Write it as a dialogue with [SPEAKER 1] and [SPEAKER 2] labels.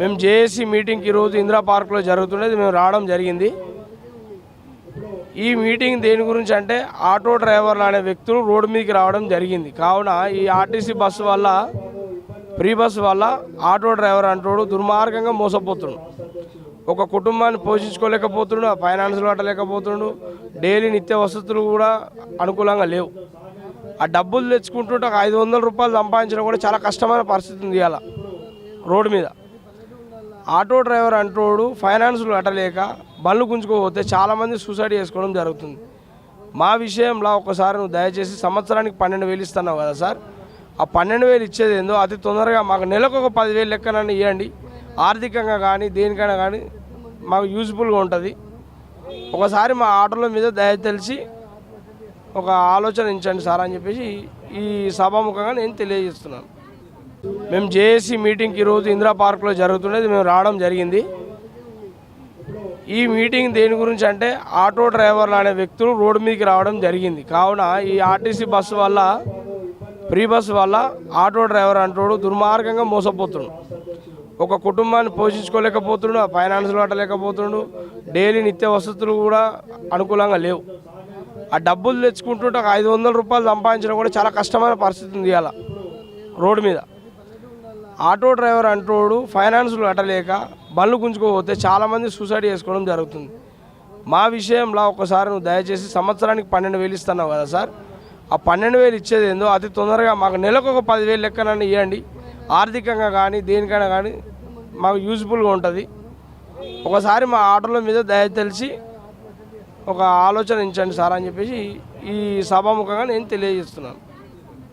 [SPEAKER 1] మేము జేఏసీ మీటింగ్కి ఈరోజు ఇందిరా పార్క్లో జరుగుతున్నది మేము రావడం జరిగింది. ఈ మీటింగ్ దేని గురించి అంటే ఆటో డ్రైవర్లు అనే వ్యక్తులు రోడ్డు మీదకి రావడం జరిగింది. కావున ఈ ఆర్టీసీ బస్సు వల్ల ఫ్రీ బస్సు వల్ల ఆటో డ్రైవర్ అంటోడు దుర్మార్గంగా మోసపోతుండు. ఒక కుటుంబాన్ని పోషించుకోలేకపోతుండు ఆ ఫైనాన్స్లు కట్టలేకపోతుండు డైలీ నిత్య వసతులు కూడా అనుకూలంగా లేవు. ఆ డబ్బులు తెచ్చుకుంటుంటే ఒక ఐదు వందల రూపాయలు సంపాదించడం కూడా చాలా కష్టమైన పరిస్థితి ఉంది ఇవాళ రోడ్డు మీద. ఆటో డ్రైవర్ అంటోడు ఫైనాన్స్లు కట్టలేక బండ్లు గుంజుకోపోతే చాలామంది సూసైడ్ చేసుకోవడం జరుగుతుంది. మా విషయంలో ఒకసారి నువ్వు దయచేసి సంవత్సరానికి పన్నెండు వేలు ఇస్తున్నావు కదా సార్. ఆ పన్నెండు వేలు ఇచ్చేది ఏందో అతి తొందరగా మాకు నెలకు ఒక పదివేలు లెక్కనని ఇవ్వండి ఆర్థికంగా కానీ దేనికైనా కానీ మాకు యూజ్ఫుల్గా ఉంటుంది. ఒకసారి మా ఆటోల మీద దయ తెలిసి ఒక ఆలోచన ఇచ్చండి సార్ అని చెప్పేసి ఈ సభాముఖంగా నేను తెలియజేస్తున్నాను. మేము జేఏసీ మీటింగ్ ఈరోజు ఇందిరా పార్క్లో జరుగుతున్నది మేము రావడం జరిగింది. ఈ మీటింగ్ దేని గురించి అంటే ఆటో డ్రైవర్లు అనే వ్యక్తులు రోడ్డు మీదకి రావడం జరిగింది. కావున ఈ ఆర్టీసీ బస్సు వల్ల ఫ్రీ బస్సు వల్ల ఆటో డ్రైవర్ అంటోడు దుర్మార్గంగా మోసపోతుండు. ఒక కుటుంబాన్ని పోషించుకోలేకపోతుండు ఆ ఫైనాన్స్లు కట్టలేకపోతుండు డైలీ నిత్య వసతులు కూడా అనుకూలంగా లేవు. ఆ డబ్బులు తెచ్చుకుంటుంటే ఒక ఐదు వందల రూపాయలు సంపాదించడం కూడా చాలా కష్టమైన పరిస్థితి ఉంది అలా రోడ్డు మీద. ఆటో డ్రైవర్ అంటోడు ఫైనాన్స్లు కట్టలేక బండ్లు గుంజుకోపోతే చాలామంది సూసైడ్ చేసుకోవడం జరుగుతుంది. మా విషయంలో ఒకసారి నువ్వు దయచేసి సంవత్సరానికి పన్నెండు వేలు ఇస్తున్నావు కదా సార్. ఆ పన్నెండు వేలు ఇచ్చేది ఏందో అతి తొందరగా మాకు నెలకు ఒక పదివేలు లెక్కనని ఇవ్వండి ఆర్థికంగా కానీ దేనికైనా కానీ మాకు యూజ్ఫుల్గా ఉంటుంది. ఒకసారి మా ఆటోల మీద దయ తెలిసి ఒక ఆలోచన ఇచ్చండి సార్ అని చెప్పేసి ఈ సభాముఖంగా నేను తెలియజేస్తున్నాను.